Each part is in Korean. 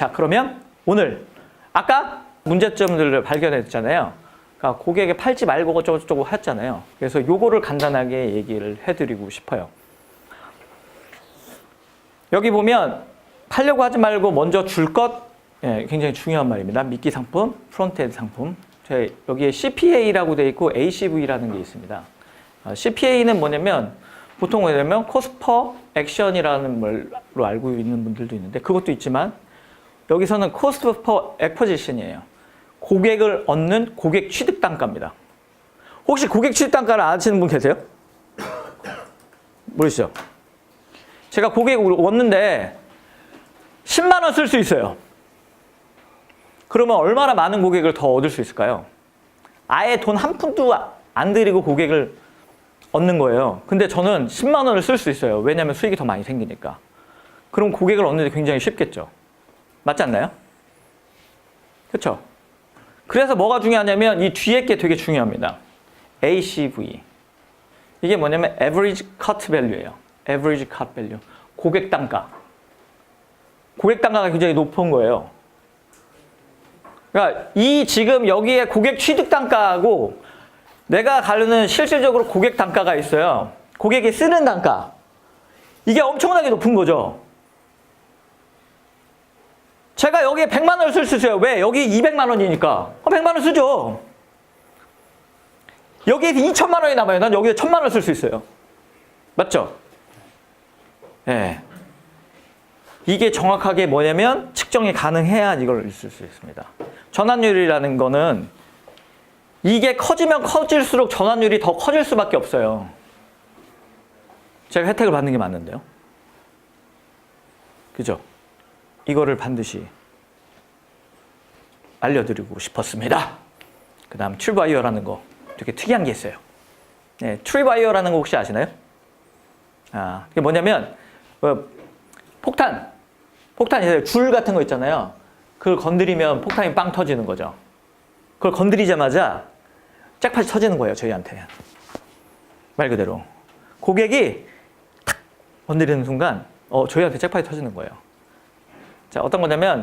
자, 그러면 오늘 아까 문제점들을 발견했잖아요. 그러니까 고객에 팔지 말고 어쩌고저쩌고 했잖아요. 그래서 요거를 간단하게 얘기를 해드리고 싶어요. 여기 보면 팔려고 하지 말고 먼저 줄 것 예, 굉장히 중요한 말입니다. 미끼 상품, 프론트엔드 상품. 제 여기에 CPA라고 되어 있고 ACV라는 게 있습니다. 어, CPA는 뭐냐면 보통 뭐냐면 코스트 퍼 액션이라는 말로 알고 있는 분들도 있는데 그것도 있지만 여기서는 코스트 퍼 액포지션이에요. 고객을 얻는 고객 취득 단가입니다. 혹시 고객 취득 단가를 아시는 분 계세요? 모르시죠? 제가 고객을 얻는데 10만 원 쓸 수 있어요. 그러면 얼마나 많은 고객을 더 얻을 수 있을까요? 아예 돈 한 푼도 안 들이고 고객을 얻는 거예요. 근데 저는 10만 원을 쓸 수 있어요. 왜냐하면 수익이 더 많이 생기니까. 그럼 고객을 얻는 데 굉장히 쉽겠죠. 맞지 않나요? 그렇죠? 그래서 뭐가 중요하냐면 이 뒤에 게 되게 중요합니다. ACV. 이게 뭐냐면 average cut value예요. average cut value. 고객 단가. 고객 단가가 굉장히 높은 거예요. 그러니까 이 지금 여기에 고객 취득 단가하고 내가 가르는 실질적으로 고객 단가가 있어요. 고객이 쓰는 단가. 이게 엄청나게 높은 거죠. 제가 여기에 100만 원을 쓸 수 있어요. 왜? 여기 200만 원이니까. 어, 100만 원 쓰죠. 여기에 2천만 원이 남아요. 난 여기에 1000만 원을 쓸수 있어요. 맞죠? 예. 네. 이게 정확하게 뭐냐면 측정이 가능해야 이걸 쓸수 있습니다. 전환율이라는 거는 이게 커지면 커질수록 전환율이 더 커질 수밖에 없어요. 제가 혜택을 받는 게 맞는데요. 그죠? 이거를 반드시 알려드리고 싶었습니다. 그 다음 트리바이어라는 거 되게 특이한 게 있어요. 네, 트리바이어라는 거 혹시 아시나요? 아, 그게 뭐냐면 어, 폭탄, 폭탄 있어요. 줄 같은 거 있잖아요. 그걸 건드리면 폭탄이 빵 터지는 거죠. 그걸 건드리자마자 잭팟이 터지는 거예요, 저희한테. 말 그대로. 고객이 탁 건드리는 순간, 어, 저희한테 잭팟이 터지는 거예요. 자, 어떤 거냐면,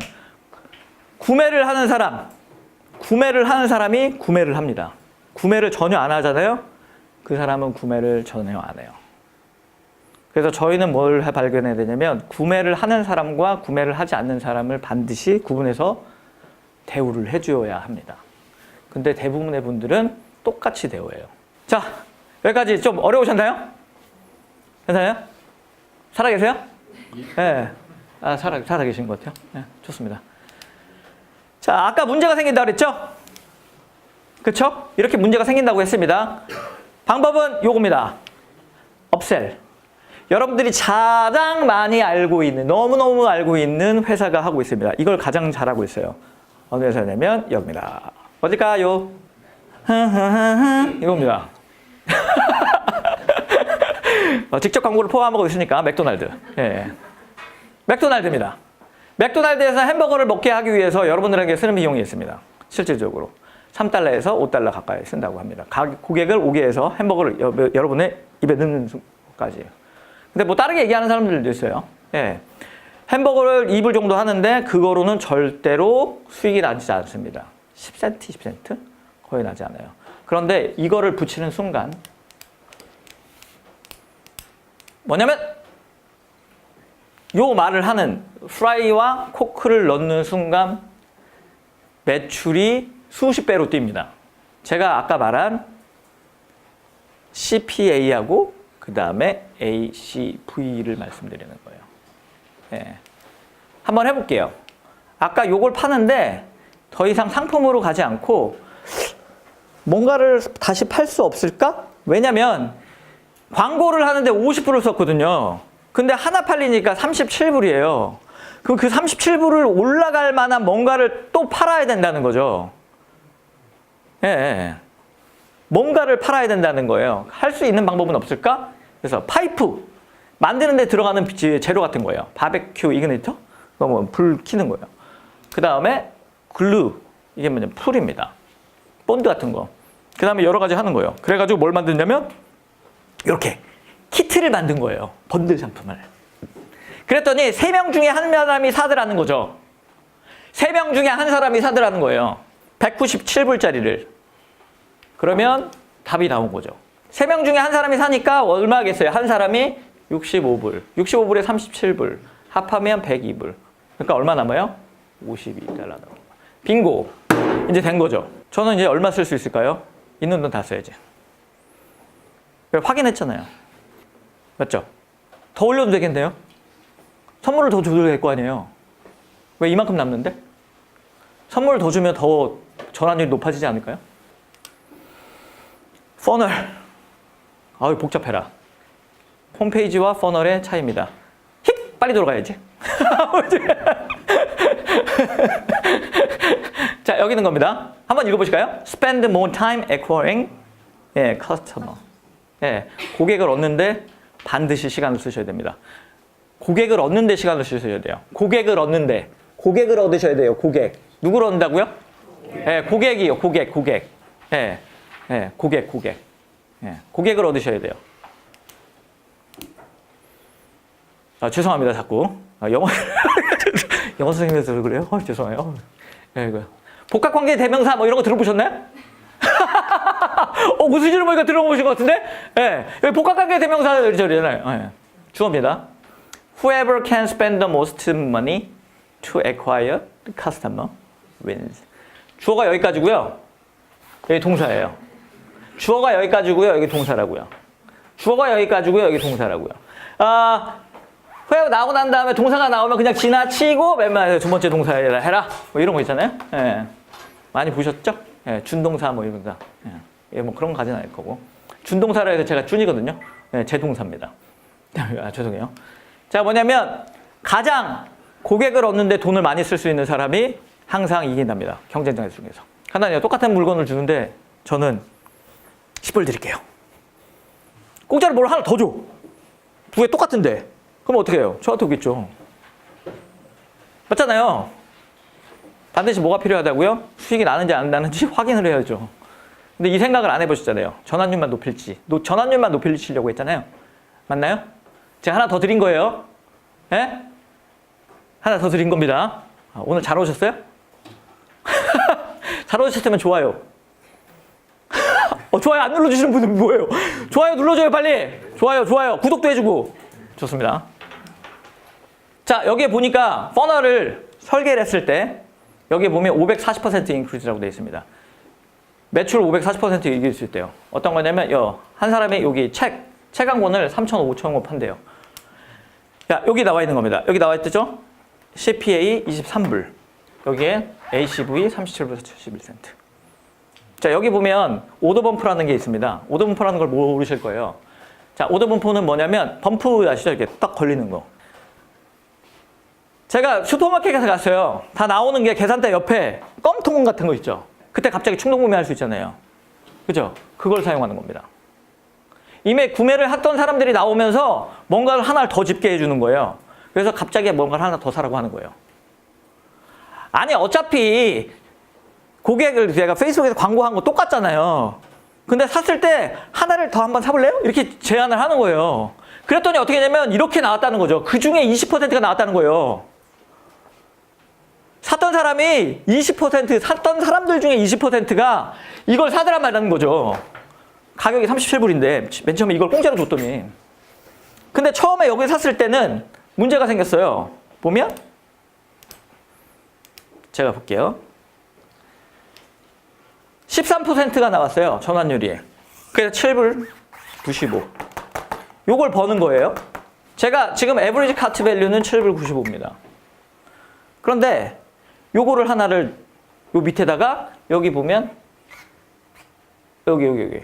구매를 하는 사람, 구매를 하는 사람이 구매를 합니다. 구매를 전혀 안 하잖아요? 그 사람은 구매를 전혀 안 해요. 그래서 저희는 뭘 발견해야 되냐면 구매를 하는 사람과 구매를 하지 않는 사람을 반드시 구분해서 대우를 해줘야 합니다. 근데 대부분의 분들은 똑같이 대우해요. 자, 여기까지 좀 어려우셨나요? 괜찮아요? 살아계세요? 네. 아, 살아, 살아 계신 것 같아요. 네, 좋습니다. 자, 아까 문제가 생긴다 그랬죠? 그쵸? 이렇게 문제가 생긴다고 했습니다. 방법은 요겁니다. 업셀. 여러분들이 가장 많이 알고 있는, 너무너무 알고 있는 회사가 하고 있습니다. 이걸 가장 잘하고 있어요. 어느 회사냐면 여기입니다. 어딜까요? 이겁니다. 어, 직접 광고를 포함하고 있으니까 맥도날드. 예. 맥도날드입니다. 맥도날드에서 햄버거를 먹게 하기 위해서 여러분들에게 쓰는 비용이 있습니다. 실질적으로. 3달러에서 5달러 가까이 쓴다고 합니다. 고객을 오게 해서 햄버거를 여, 여러분의 입에 넣는 순까지. 근데 뭐 다르게 얘기하는 사람들도 있어요. 예. 햄버거를 2불 정도 하는데 그거로는 절대로 수익이 나지 않습니다. 10센트, 20센트? 거의 나지 않아요. 그런데 이거를 붙이는 순간 뭐냐면 요 말을 하는 프라이와 코크를 넣는 순간 매출이 수십 배로 뜁니다. 제가 아까 말한 CPA하고 그 다음에 ACV를 말씀드리는 거예요. 네. 한번 해볼게요. 아까 요걸 파는데 더 이상 상품으로 가지 않고 뭔가를 다시 팔 수 없을까? 왜냐면 광고를 하는데 50불을 썼거든요. 근데 하나 팔리니까 37불이에요. 그럼 그 37불을 올라갈 만한 뭔가를 또 팔아야 된다는 거죠. 예, 예. 뭔가를 팔아야 된다는 거예요. 할 수 있는 방법은 없을까? 그래서 파이프 만드는 데 들어가는 재료 같은 거예요. 바베큐 이그니터? 그거 불 켜는 거예요. 그 다음에 글루 이게 뭐냐 풀입니다. 본드 같은 거. 그 다음에 여러 가지 하는 거예요. 그래가지고 뭘 만드냐면 이렇게 키트를 만든 거예요. 번들 상품을. 그랬더니 세 명 중에 한 사람이 사더라는 거죠. 세 명 중에 한 사람이 사더라는 거예요. 197불짜리를. 그러면 답이 나온 거죠. 세 명 중에 한 사람이 사니까 얼마겠어요? 한 사람이 65불. 65불에 37불. 합하면 102불. 그러니까 얼마 남아요? 52달러 남아요. 빙고. 이제 된 거죠. 저는 이제 얼마 쓸 수 있을까요? 있는 돈 다 써야지. 확인했잖아요. 맞죠? 더 올려도 되겠네요? 선물을 더 줘도 될 거 아니에요? 왜 이만큼 남는데? 선물을 더 주면 더 전환율이 높아지지 않을까요? 퍼널. 아유, 복잡해라. 홈페이지와 퍼널의 차이입니다. 힛! 빨리 돌아가야지. 자, 여기 있는 겁니다. 한번 읽어보실까요? Spend more time acquiring 예, customer. 예, 고객을 얻는데 반드시 시간을 쓰셔야 됩니다. 고객을 얻는데 시간을 쓰셔야 돼요. 고객을 얻는데 고객을 얻으셔야 돼요. 고객. 누구를 얻는다고요? 예, 고객이요. 고객, 고객. 예, 예, 고객, 고객. 예, 고객을 얻으셔야 돼요. 아, 죄송합니다, 자꾸. 아, 영어, 영어 선생님에서 그래요? 어, 죄송해요. 예, 이거. 복합관계 대명사 뭐 이런 거 들어보셨나요? 어, 무슨 질문 보니까 들어보신 것 같은데? 예, 여기 복합관계 대명사 저리잖아요. 예. 주어입니다. Whoever can spend the most money to acquire the customer wins. 주어가 여기까지고요. 여기 동사예요. 주어가 여기까지고요. 여기 동사라고요. 주어가 여기까지고요. 여기 동사라고요. 아, 후에 나오고 난 다음에 동사가 나오면 그냥 지나치고 맨 마지막에 두 번째 동사에다 해라. 뭐 이런 거 있잖아요. 예. 많이 보셨죠? 예, 준동사 뭐 이런 거. 예. 예, 뭐 그런 거 가진 않을 거고. 준동사라 해서 제가 준이거든요. 예, 제 동사입니다. 아, 죄송해요. 자, 뭐냐면 가장 고객을 얻는데 돈을 많이 쓸 수 있는 사람이 항상 이긴답니다. 경쟁장 중에서. 하나님 똑같은 물건을 주는데 저는 10불 드릴게요. 공짜로 뭘 하나 더 줘. 두 개 똑같은데. 그럼 어떻게 해요? 저한테 오겠죠. 맞잖아요. 반드시 뭐가 필요하다고요? 수익이 나는지 안 나는지 확인을 해야죠. 근데 이 생각을 안 해보셨잖아요. 전환율만 높일지. 노- 전환율만 높이려고 했잖아요. 맞나요? 제가 하나 더 드린 거예요. 예? 하나 더 드린 겁니다. 아, 오늘 잘 오셨어요? 잘 오셨으면 좋아요. 어, 좋아요 안 눌러주시는 분은 뭐예요? 좋아요 눌러줘요 빨리. 좋아요 좋아요 구독도 해주고 좋습니다. 자 여기에 보니까 퍼널을 설계를 했을 때 여기에 보면 540% 인크리즈라고 되어 있습니다. 매출 540% 이길 수 있대요. 어떤 거냐면 여, 한 사람이 여기 책, 책 한 권을 3,000원, 5,000원 판대요. 야, 여기 나와 있는 겁니다. 여기 나와 있죠? CPA 23불. 여기에 ACV 37불 71센트. 자, 여기 보면 오더 범프라는 게 있습니다. 오더 범프라는 걸 모르실 거예요. 자, 오더 범프는 뭐냐면 범프 아시죠? 이렇게 딱 걸리는 거. 제가 슈퍼마켓에 갔어요. 다 나오는 게 계산대 옆에 껌통 같은 거 있죠. 그때 갑자기 충동 구매할 수 있잖아요. 그죠? 그걸 사용하는 겁니다. 이미 구매를 했던 사람들이 나오면서 뭔가를 하나를 더 집게 해주는 거예요. 그래서 갑자기 뭔가를 하나 더 사라고 하는 거예요. 아니, 어차피 고객을 제가 페이스북에서 광고한 거 똑같잖아요. 근데 샀을 때 하나를 더 한번 사볼래요? 이렇게 제안을 하는 거예요. 그랬더니 어떻게 되냐면 이렇게 나왔다는 거죠. 그 중에 20%가 나왔다는 거예요. 샀던 사람이 20% 샀던 사람들 중에 20%가 이걸 사더란 말이라는 거죠. 가격이 37불인데 맨 처음에 이걸 공짜로 줬더니 근데 처음에 여기 샀을 때는 문제가 생겼어요. 보면 제가 볼게요. 13%가 나왔어요. 전환율이. 그래서 7불 95. 요걸 버는 거예요. 제가 지금 에버리지 카트 밸류는 7불 95입니다. 그런데 요거를 하나를 요 밑에다가 여기 보면 여기 여기 여기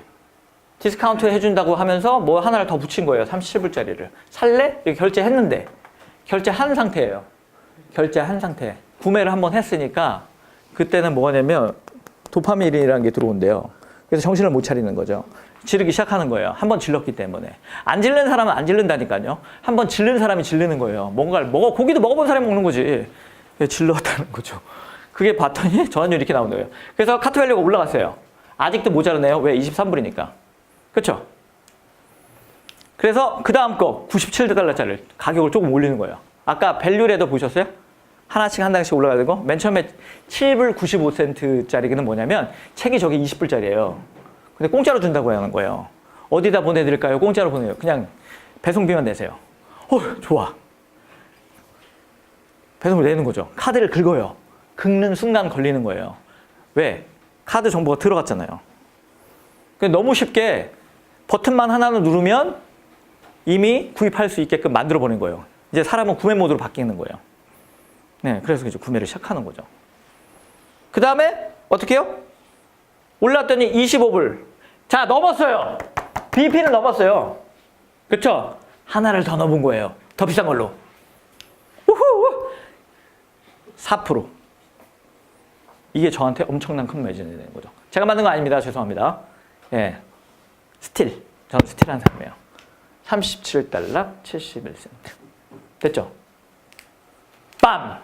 디스카운트 해준다고 하면서 뭐 하나를 더 붙인 거예요. 37불짜리를. 살래? 이렇게 결제했는데 결제한 상태예요. 결제한 상태. 구매를 한번 했으니까 그때는 뭐냐면 도파민이라는 게 들어온대요. 그래서 정신을 못 차리는 거죠. 지르기 시작하는 거예요. 한 번 질렀기 때문에. 안 질른 사람은 안 질른다니까요. 한 번 질른 사람이 질르는 거예요. 뭔가를 먹어, 고기도 먹어본 사람이 먹는 거지. 예, 질렀다는 거죠. 그게 봤더니 전환율이 이렇게 나오는 거예요. 그래서 카트 밸류가 올라갔어요. 아직도 모자르네요. 왜? 23불이니까. 그렇죠? 그래서 그 다음 거 97달러짜리 가격을 조금 올리는 거예요. 아까 밸류레더 보셨어요? 하나씩 한 단씩 올라가는 거. 맨 처음에 7불 95센트짜리는 뭐냐면 책이 저게 20불짜리예요. 근데 공짜로 준다고 하는 거예요. 어디다 보내드릴까요? 공짜로 보내요. 그냥 배송비만 내세요. 어, 좋아. 배송을 내는 거죠. 카드를 긁어요. 긁는 순간 걸리는 거예요. 왜? 카드 정보가 들어갔잖아요. 그러니까 너무 쉽게 버튼만 하나를 누르면 이미 구입할 수 있게끔 만들어 버린 거예요. 이제 사람은 구매 모드로 바뀌는 거예요. 네, 그래서 이제 구매를 시작하는 거죠. 그 다음에 어떻게 해요? 올랐더니 25불. 자, 넘었어요. BP는 넘었어요. 그쵸? 하나를 더 넘은 거예요. 더 비싼 걸로. 우후! 4%. 이게 저한테 엄청난 큰 매진이 되는 거죠. 제가 만든 거 아닙니다. 죄송합니다. 예. 스틸. 저는 스틸 한 사람이에요. 37달러 71센트. 됐죠? 빰!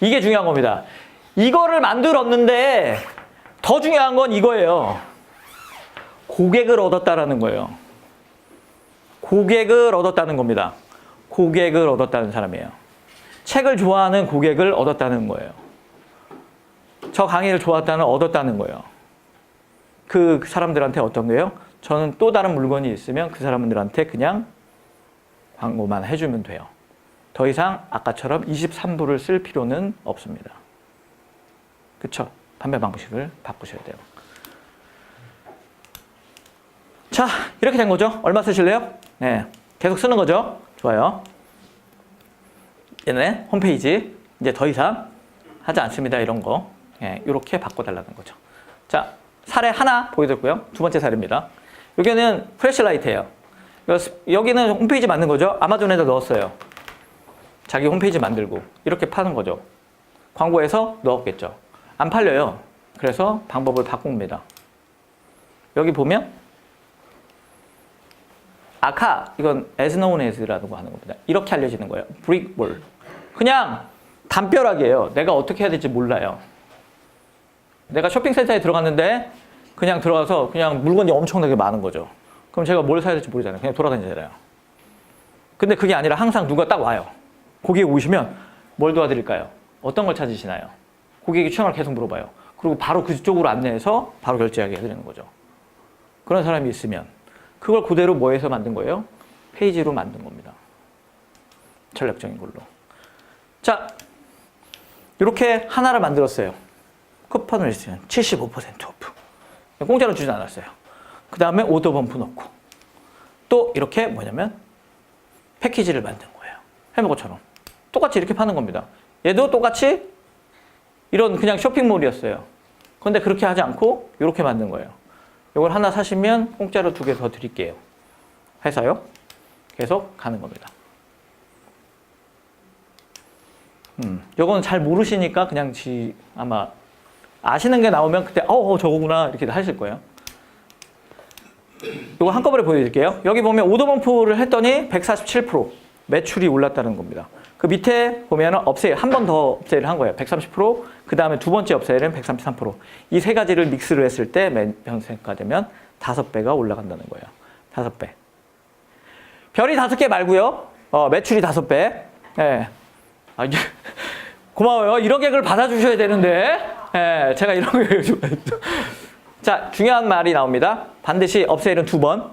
이게 중요한 겁니다. 이거를 만들었는데 더 중요한 건 이거예요. 고객을 얻었다라는 거예요. 고객을 얻었다는 겁니다. 고객을 얻었다는 사람이에요. 책을 좋아하는 고객을 얻었다는 거예요. 저 강의를 좋았다는 얻었다는 거예요. 그 사람들한테 어떤 거예요? 저는 또 다른 물건이 있으면 그 사람들한테 그냥 광고만 해주면 돼요. 더 이상 아까처럼 23불을 쓸 필요는 없습니다. 그쵸? 판매 방식을 바꾸셔야 돼요. 자, 이렇게 된 거죠? 얼마 쓰실래요? 네. 계속 쓰는 거죠? 좋아요. 얘네 홈페이지 이제 더 이상 하지 않습니다. 이런 거. 예, 이렇게 바꿔달라는 거죠. 자, 사례 하나 보여드렸고요. 두 번째 사례입니다. 여기는 프레시라이트예요. 여기는 홈페이지 만든 거죠. 아마존에다 넣었어요. 자기 홈페이지 만들고 이렇게 파는 거죠. 광고에서 넣었겠죠. 안 팔려요. 그래서 방법을 바꿉니다. 여기 보면 아카 이건 as known as라고 하는 겁니다. 이렇게 알려지는 거예요. 브릭볼. 그냥 담벼락이에요. 내가 어떻게 해야 될지 몰라요. 내가 쇼핑센터에 들어갔는데 그냥 들어가서 그냥 물건이 엄청나게 많은 거죠. 그럼 제가 뭘 사야 될지 모르잖아요. 그냥 돌아다니잖아요. 근데 그게 아니라 항상 누가 딱 와요. 고객이 오시면 뭘 도와드릴까요? 어떤 걸 찾으시나요? 고객이 취향을 계속 물어봐요. 그리고 바로 그쪽으로 안내해서 바로 결제하게 해드리는 거죠. 그런 사람이 있으면 그걸 그대로 뭐해서 만든 거예요? 페이지로 만든 겁니다. 전략적인 걸로. 자, 이렇게 하나를 만들었어요. 쿠폰을 있으면 75% 오프. 공짜로 주진 않았어요. 그 다음에 오더 범프 넣고 또 이렇게 뭐냐면 패키지를 만든 거예요. 햄버거처럼. 똑같이 이렇게 파는 겁니다. 얘도 똑같이 이런 그냥 쇼핑몰이었어요. 그런데 그렇게 하지 않고 이렇게 만든 거예요. 이걸 하나 사시면 공짜로 두 개 더 드릴게요. 해서요. 계속 가는 겁니다. 음, 요거는 잘 모르시니까 그냥 지 아마 아시는 게 나오면 그때 어, 어 저거구나 이렇게 하실 거예요. 이거 한꺼번에 보여드릴게요. 여기 보면 오더범프를 했더니 147% 매출이 올랐다는 겁니다. 그 밑에 보면 업세일 한번 더 업세일을 한 거예요. 130%. 그 다음에 두 번째 업세일은 133%. 이 세 가지를 믹스를 했을 때 연세가 되면 다섯 배가 올라간다는 거예요. 다섯 배. 별이 다섯 개 말고요. 어, 매출이 다섯 배. 예. 아, 고마워요. 이런 계획을 받아주셔야 되는데. 예, 제가 이런 계획을 좀. 자, 중요한 말이 나옵니다. 반드시 업세일은 두 번.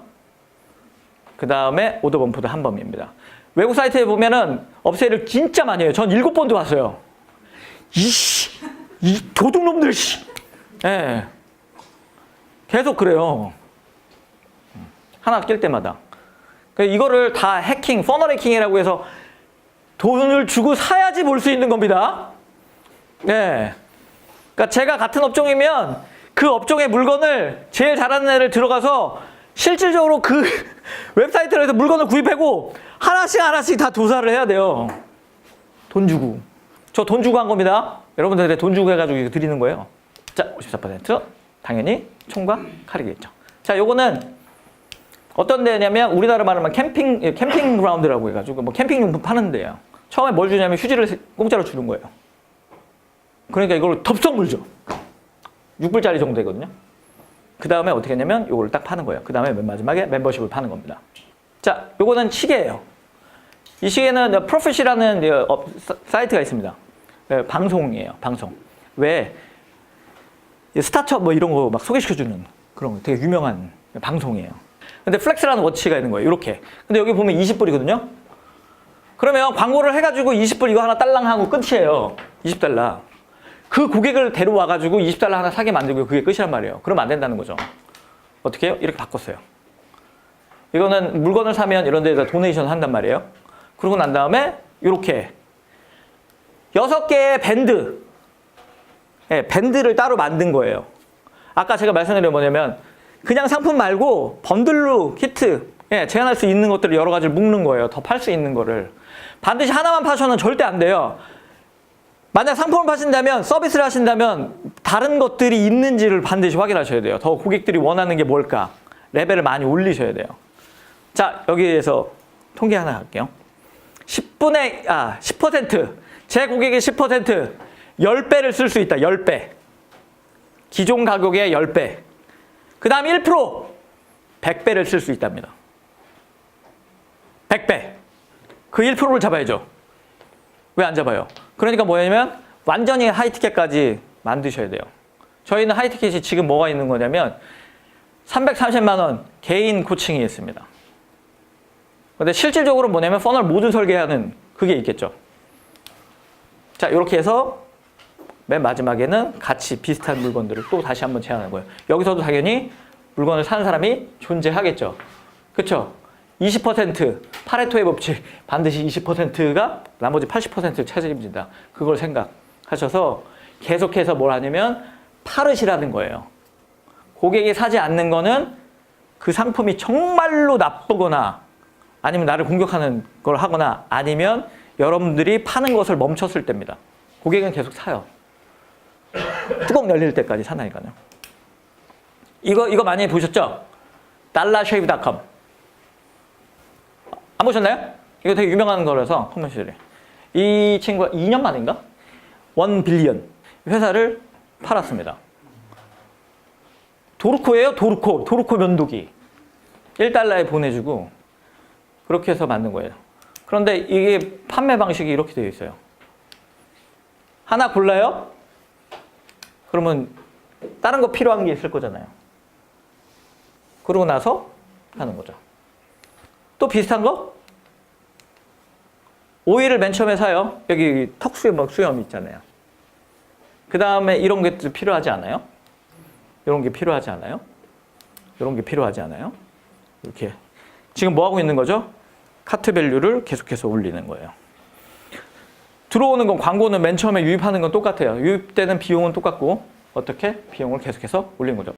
그 다음에 오더범프도 한 번입니다. 외국 사이트에 보면은 업세일을 진짜 많이 해요. 전 일곱 번도 봤어요. 이씨, 이 도둑놈들, 씨. 예. 계속 그래요. 하나 낄 때마다. 그러니까 이거를 다 해킹, 퍼널 해킹이라고 해서 돈을 주고 사야지 볼 수 있는 겁니다. 네. 그러니까 제가 같은 업종이면 그 업종의 물건을 제일 잘하는 애를 들어가서 실질적으로 그 웹사이트로 해서 물건을 구입하고 하나씩 하나씩 다 조사를 해야 돼요. 돈 주고. 저 돈 주고 한 겁니다. 여러분들한테 돈 주고 해가지고 이거 드리는 거예요. 자, 54% 당연히 총과 칼이겠죠. 자, 요거는 어떤 데냐면 우리나라 말하면 캠핑 캠핑 그라운드라고 해가지고 뭐 캠핑 용품 파는 데예요. 처음에 뭘 주냐면 휴지를 공짜로 주는 거예요. 그러니까 이걸 덥석 물죠. 6불짜리 정도 되거든요. 그 다음에 어떻게 했냐면 이걸 딱 파는 거예요. 그 다음에 맨 마지막에 멤버십을 파는 겁니다. 자, 요거는 시계예요. 이 시기에는 프로핏이라는 사이트가 있습니다. 네, 방송이에요, 방송. 왜이 스타트업 뭐 이런 거 막 소개시켜주는 그런 거 되게 유명한 방송이에요. 근데 플렉스라는 워치가 있는 거예요. 이렇게. 근데 여기 보면 20불이거든요. 그러면 광고를 해가지고 20불 이거 하나 딸랑 하고 끝이에요. 20달러. 그 고객을 데려와가지고 20달러 하나 사게 만들고 그게 끝이란 말이에요. 그러면 안 된다는 거죠. 어떻게 해요? 이렇게 바꿨어요. 이거는 물건을 사면 이런 데다 도네이션 한단 말이에요. 그러고 난 다음에 이렇게 여섯 개의 밴드, 예, 밴드를 따로 만든 거예요. 아까 제가 말씀드린 뭐냐면 그냥 상품 말고 번들로 키트, 예, 제한할 수 있는 것들을 여러 가지를 묶는 거예요. 더 팔 수 있는 거를. 반드시 하나만 파셔는 절대 안 돼요. 만약 상품을 파신다면 서비스를 하신다면 다른 것들이 있는지를 반드시 확인하셔야 돼요. 더 고객들이 원하는 게 뭘까? 레벨을 많이 올리셔야 돼요. 자, 여기에서 통계 하나 할게요. 10분의 아, 10%. 제 고객의 10% 10배를 쓸 수 있다. 10배. 기존 가격의 10배. 그다음 1% 100배를 쓸 수 있답니다. 100배. 그 1%를 잡아야죠. 왜 안 잡아요? 그러니까 뭐냐면 완전히 하이티켓까지 만드셔야 돼요. 저희는 하이티켓이 지금 뭐가 있는 거냐면 330만 원 개인 코칭이 있습니다. 근데 실질적으로 뭐냐면 퍼널 모두 설계하는 그게 있겠죠. 자, 이렇게 해서 맨 마지막에는 같이 비슷한 물건들을 또 다시 한번 제안하는 거예요. 여기서도 당연히 물건을 사는 사람이 존재하겠죠. 그렇죠? 20% 파레토의 법칙 반드시 20%가 나머지 80%를 차지합니다. 그걸 생각하셔서 계속해서 뭘 하냐면 파르시라는 거예요. 고객이 사지 않는 거는 그 상품이 정말로 나쁘거나 아니면 나를 공격하는 걸 하거나 아니면 여러분들이 파는 것을 멈췄을 때입니다. 고객은 계속 사요. 뚜껑 열릴 때까지 사나니까요. 이거 이거 많이 보셨죠? 달러쉐이브닷컴 안 보셨나요? 이거 되게 유명한 거라서 커머셜이. 이 친구가 2년 만인가? 원 빌리언 회사를 팔았습니다. 도르코예요, 도르코. 도르코 면도기. 1달러에 보내주고 그렇게 해서 만든 거예요. 그런데 이게 판매 방식이 이렇게 되어 있어요. 하나 골라요? 그러면 다른 거 필요한 게 있을 거잖아요. 그러고 나서 하는 거죠. 또 비슷한 거? 오일을 맨 처음에 사요. 여기 턱수염, 막 수염 있잖아요. 그 다음에 이런 게 필요하지 않아요? 이런 게 필요하지 않아요? 이런 게 필요하지 않아요? 이렇게. 지금 뭐 하고 있는 거죠? 카트 밸류를 계속해서 올리는 거예요. 들어오는 건 광고는 맨 처음에 유입하는 건 똑같아요. 유입되는 비용은 똑같고 어떻게 비용을 계속해서 올린 거죠.